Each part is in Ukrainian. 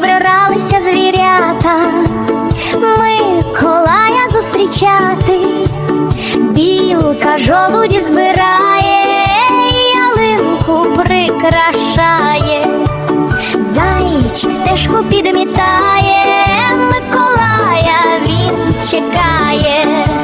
зібралися звірята, Миколая зустрічати, білка жолуді збирає, ялинку прикрашає, зайчик стежку підмітає, Миколая він чекає.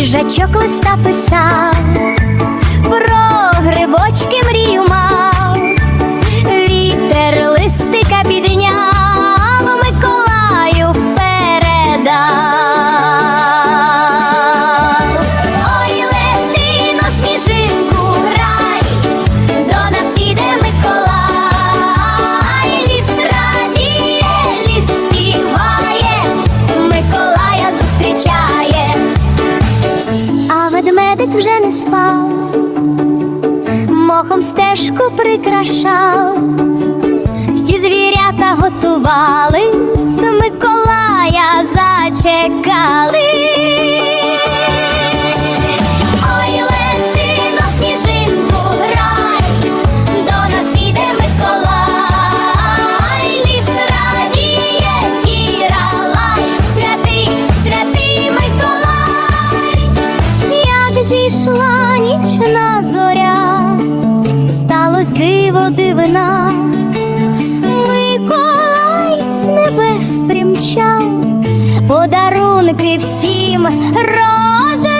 Їжачок листа писав, про грибочки мрію мав, спав, мохом стежку прикрашав, всі звірята готувались, Миколая зачекали. Нічна зоря, сталось диво дивина, Миколай з небес примчав, подарунки всім роздав.